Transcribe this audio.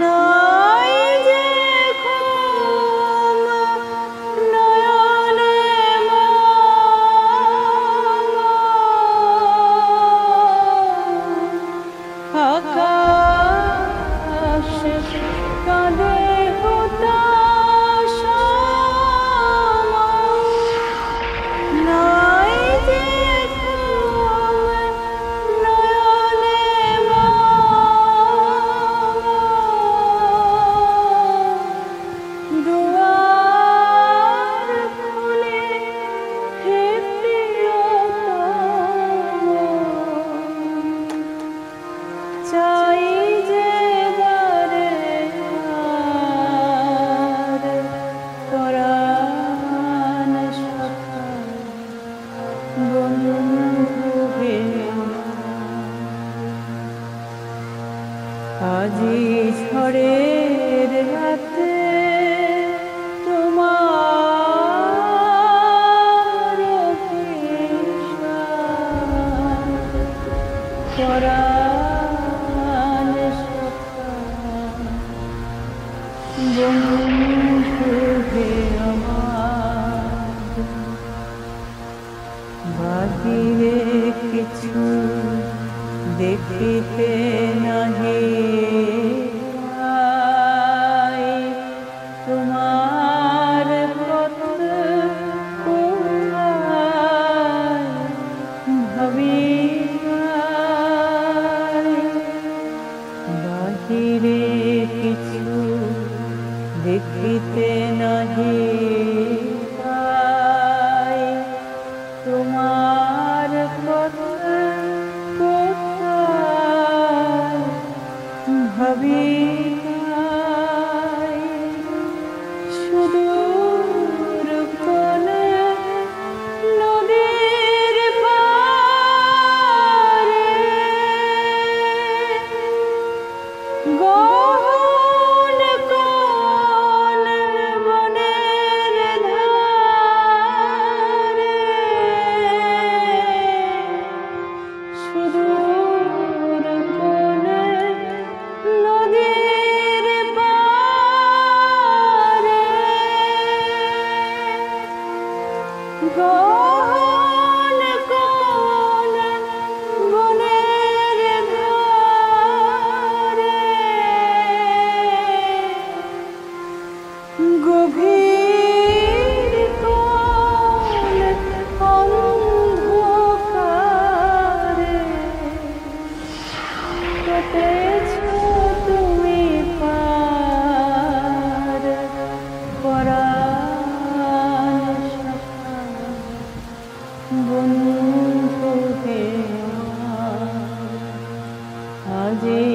know আজি ঝড়ের রাতে তোমার পরাণ সখা। বন্ধু দেখিতে নাহি। তোমার পথ ভাবি বাহিরে কিছু দেখিতে নাহি তোমার ভাবি go. Jesus.